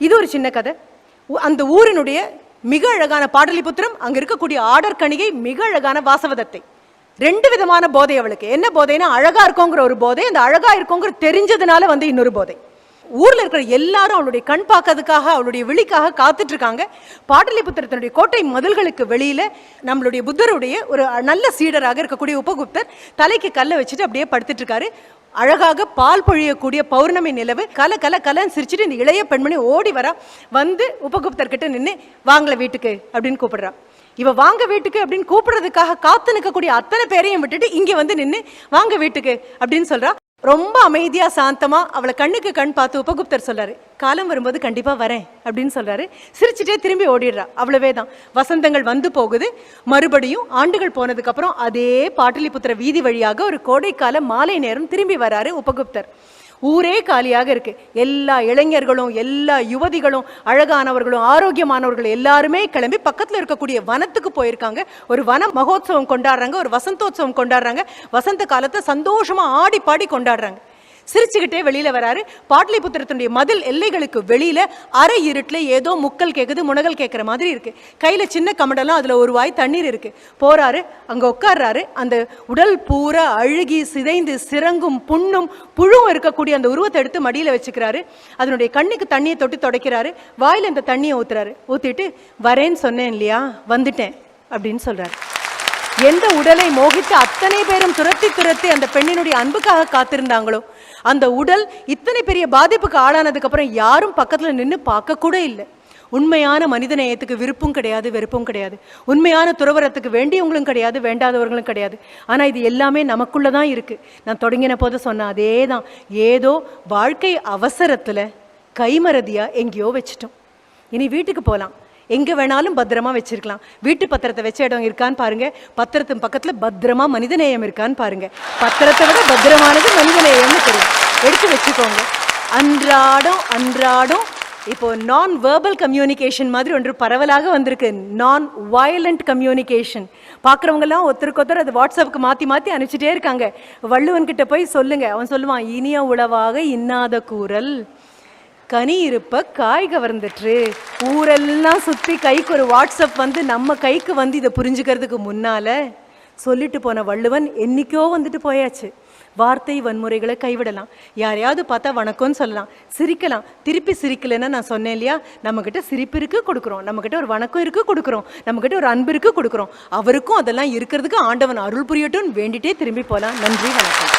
இது ஒரு சின்ன கதை. அந்த ஊரினுடைய மிக அழகான பாடலிபுத்திரம் அங்கே இருக்கக்கூடிய ஆடர் கணிகை மிக அழகான வாசவதத்தை. ரெண்டு விதமான போதை அவளுக்கு. என்ன போதைன்னா அழகா இருக்கோங்கிற ஒரு போதை அந்த அழகா இருக்கோங்கிற தெரிஞ்சதுனால வந்து இன்னொரு போதை. ஊர்ல இருக்கிற எல்லாரும் அவளுடைய கண் பார்க்கறதுக்காக அவளுடைய விழிக்காக காத்துட்டு இருக்காங்க பாடலிபுத்திரத்தினுடைய கோட்டை மதில்களுக்கு வெளியில நம்மளுடைய புத்தருடைய ஒரு நல்ல சீடராக இருக்கக்கூடிய உபகுப்தர் தலைக்கு கல்லை வச்சுட்டு அப்படியே படுத்துட்டு இருக்காரு அழகாக பால் பொழியக்கூடிய பௌர்ணமி நிலவு. கல கல கலன்னு சிரிச்சுட்டு இந்த இளைய பெண்மணி ஓடி வரா. வந்து உபகுப்தர் கிட்ட நின்று வாங்கல வீட்டுக்கு அப்படின்னு கூப்பிடுறா. இவ வாங்க வீட்டுக்கு அப்படின்னு கூப்பிடுறதுக்காக காத்து நிற்கக்கூடிய அத்தனை பேரையும் விட்டுட்டு இங்க வந்து நின்று வாங்க வீட்டுக்கு அப்படின்னு சொல்றா. ரொம்ப அமைதியா சாந்தமா அவளை கண்ணுக்கு கண் பார்த்து உபகுப்தர் சொல்கிறாரு காலம் வரும்போது கண்டிப்பா வரேன் அப்படின்னு சொல்றாரு. சிரிச்சுட்டே திரும்பி ஓடிடுறா. அவ்வளவே தான். வசந்தங்கள் வந்து போகுது. மறுபடியும் ஆண்டுகள் போனதுக்கு அப்புறம் அதே பாட்டலிபுத்திர வீதி வழியாக ஒரு கோடைக்கால மாலை நேரம் திரும்பி வராரு உபகுப்தர். ஊரே காலியாக இருக்கு. எல்லா இளைஞர்களும் எல்லா யுவதிகளும் அழகானவர்களும் ஆரோக்கியமானவர்களும் எல்லாருமே கிளம்பி பக்கத்தில் இருக்கக்கூடிய வனத்துக்கு போயிருக்காங்க. ஒரு வன மகோத்சவம் கொண்டாடுறாங்க ஒரு வசந்தோத்சவம் கொண்டாடுறாங்க. வசந்த காலத்தை சந்தோஷமா ஆடி பாடி கொண்டாடுறாங்க. சிரிச்சுக்கிட்டே வெளியில வராரு. பாட்லிபுத்திரத்தினுடைய மதில் எல்லைகளுக்கு வெளியில அரை இருட்டில் ஏதோ முக்கல் கேட்குது முனகல் கேட்குற மாதிரி இருக்கு. கையில சின்ன கமண்டலம் அதுல ஒரு வாய் தண்ணீர் இருக்கு. போறாரு அங்க உட்கார்றாரு. அந்த உடல் பூரா அழுகி சிதைந்து சிறங்கும் புண்ணும் புழுவும் இருக்கக்கூடிய அந்த உருவத்தை எடுத்து மடியில வச்சுக்கிறாரு. அதனுடைய கண்ணுக்கு தண்ணியை தொட்டு துடைக்கிறாரு. வாயில இந்த தண்ணியை ஊத்துறாரு. ஊத்திட்டு வரேன்னு சொன்னேன் இல்லையா? வந்துட்டேன். அப்படின்னு சொல்றாரு. எந்த உடலை மோகித்து அத்தனை பேரும் துரத்தி துரத்தி அந்த பெண்ணினுடைய அன்புக்காக காத்திருந்தாங்களோ? அந்த உடல் இத்தனை பெரிய பாதிப்புக்கு ஆளானதுக்கு அப்புறம் யாரும் பக்கத்துல நின்று பார்க்க கூட இல்லை. உண்மையான மனித நேயத்துக்கு விருப்பும் கிடையாது வெறுப்பும் கிடையாது. உண்மையான துறவரத்துக்கு வேண்டியவங்களும் கிடையாது வேண்டாதவர்களும் கிடையாது. ஆனால் இது எல்லாமே நமக்குள்ள தான் இருக்குது நான் தொடங்கின போது சொன்ன அதே தான் ஏதோ வாழ்க்கை அவசரத்தில் கைமறதியாக எங்கேயோ வச்சிட்டோம். இனி வீட்டுக்கு போகலாம் எங்கே வேணாலும் பத்திரமா வச்சிருக்கலாம். வீட்டு பத்திரத்தை வச்ச இடம் இருக்கான்னு பாருங்க. பத்திரத்தின் பக்கத்தில் பத்திரமா மனிதநேயம் இருக்கான்னு பாருங்க. பத்திரத்தை விட பத்திரமானது மனிதநேயம்னு தெரியும். எடுத்து வச்சுக்கோங்க. அன்றாடம் அன்றாடம் இப்போ நான் வேர்பல் கம்யூனிகேஷன் மாதிரி ஒன்று பரவலாக வந்திருக்கு. நான் வயலண்ட் கம்யூனிகேஷன் பார்க்குறவங்கெல்லாம் ஒருத்தருக்கு ஒருத்தர் அது வாட்ஸ்அப்புக்கு மாற்றி மாற்றி அனுப்பிச்சிட்டே இருக்காங்க. வள்ளுவன்கிட்ட போய் சொல்லுங்கள் அவன் சொல்லுவான் இனிய உளவாக இன்னாத கூறல். கனி இருப்ப காய் கவர்ந்துட்டு ஊரெல்லாம் சுற்றி கைக்கு ஒரு வாட்ஸ்அப் வந்து நம்ம கைக்கு வந்து இதை புரிஞ்சுக்கிறதுக்கு முன்னால் சொல்லிட்டு போன வள்ளுவன் என்னைக்கோ வந்துட்டு போயாச்சு. வார்த்தை வன்முறைகளை கைவிடலாம். யாரையாவது பார்த்தா வணக்கம்னு சொல்லலாம். சிரிக்கலாம். திருப்பி சிரிக்கலைன்னா நான் சொன்னேன் இல்லையா? நம்மக்கிட்ட சிரிப்பு இருக்குது கொடுக்குறோம். நம்மக்கிட்ட ஒரு வணக்கம் இருக்குது கொடுக்குறோம். நம்மக்கிட்ட ஒரு அன்பு இருக்குது கொடுக்குறோம். அவருக்கும் அதெல்லாம் இருக்கிறதுக்கு ஆண்டவன் அருள் புரியட்டும்னு வேண்டிட்டே திரும்பி போகலாம் நன்றி வணக்கம்.